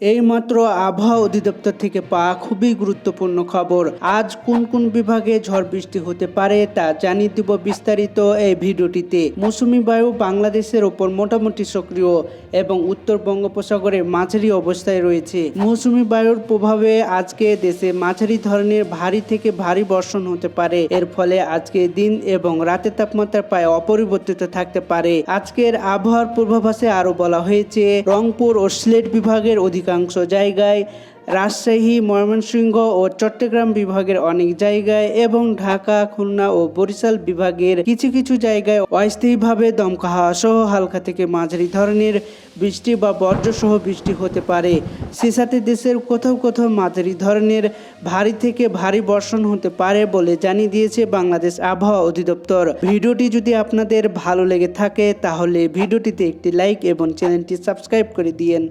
এইমাত্র আবহাওয়া অধিদপ্তর থেকে পাওয়া খুবই গুরুত্বপূর্ণ খবর। আজ কোন কোন বিভাগে ঝড় বৃষ্টি হতে পারে তা জানিয়ে দিব বিস্তারিত এই ভিডিওটিতে। মৌসুমী বায়ু বাংলাদেশের ওপর মোটামুটি সক্রিয় এবং উত্তর বঙ্গোপসাগরে মাঝারি অবস্থায় রয়েছে। মৌসুমী বায়ুর প্রভাবে আজকে দেশে মাঝারি ধরনের ভারী থেকে ভারী বর্ষণ হতে পারে। এর ফলে আজকে দিন এবং রাতের তাপমাত্রা প্রায় অপরিবর্তিত থাকতে পারে। আজকের আবহাওয়ার পূর্বাভাসে আরও বলা হয়েছে, রংপুর ও সিলেট বিভাগের অধিকাংশ জায়গায় রাজশাহী, ময়মনসিংহ ও চট্টগ্রাম বিভাগের অনেক জায়গায় এবং ঢাকা, খুলনা ও বরিশাল বিভাগের কিছু কিছু জায়গায় অস্থায়ীভাবে দমকা হাওয়া সহ হালকা থেকে মাঝারি ধরনের বৃষ্টি বা বজ্রসহ বৃষ্টি হতে পারে। সে সাথে দেশের কোথাও কোথাও মাঝারি ধরনের ভারী থেকে ভারী বর্ষণ হতে পারে বলে জানিয়ে দিয়েছে বাংলাদেশ আবহাওয়া অধিদপ্তর। ভিডিওটি যদি আপনাদের ভালো লেগে থাকে, তাহলে ভিডিওটিতে একটি লাইক এবং চ্যানেলটি সাবস্ক্রাইব করে দিয়েন।